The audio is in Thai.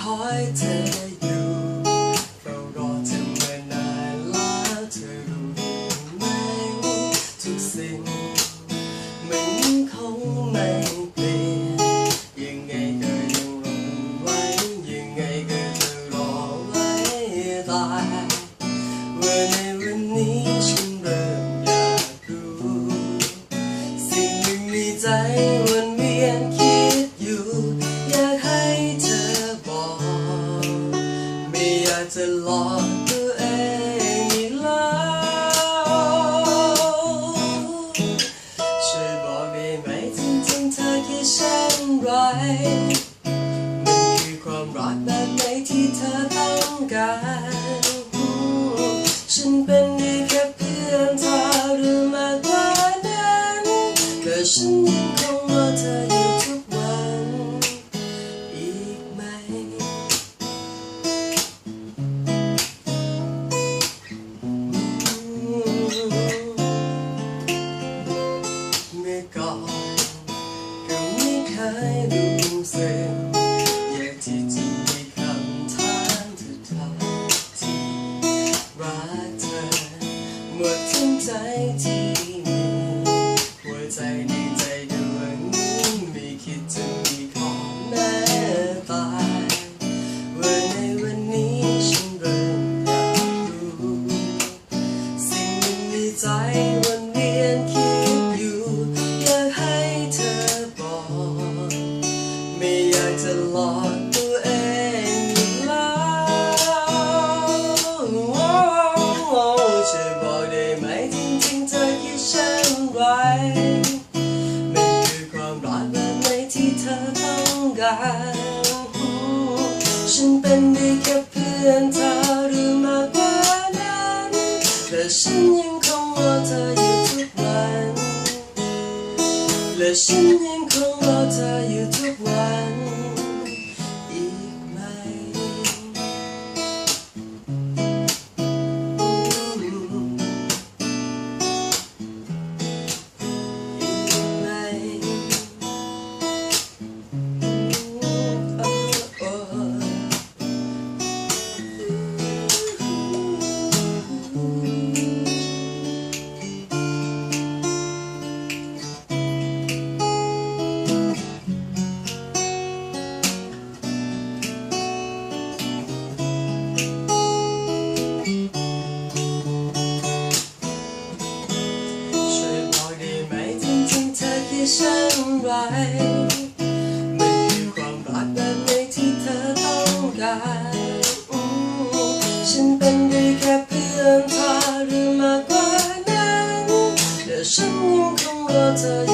คอยเธออยู่เรารอเธอม่นานละเธอรู้ไหมทุกสิ่งมันคงไม่เปลี่ยนยังไงก็ยังรอไว้ยังไงก็จะรอไว้ตาย จะหลอกตัวเองอีกแล้วช่วยบอกได้ไหมจริงจริงเธอคิดเช่นไรมันคือความรักแบบไหนที่เธอต้องการ ทั้งใจที่มีหัวใจในใจดวงนี้ไม่คิดจะมีของแม้ตายว่าในวันนี้ฉันเริ่มอยากรู้สิ่งหนึ่งในใจวนเวียนคิดอยู่อยากให้เธอบอกไม่อยากจะหลอก ฉันเป็นได้แค่เพื่อนเธอหรือมากกว่านั้นแต่ฉันยังคงรอเธออยู่ทุกวันและฉันยัง รื่องคืความรักแบบไนที่เธอต้องการฉันเป็นได้แค่เพียงเธอหรือมากกว่านั้นแต่ฉันยังคงรอเธอ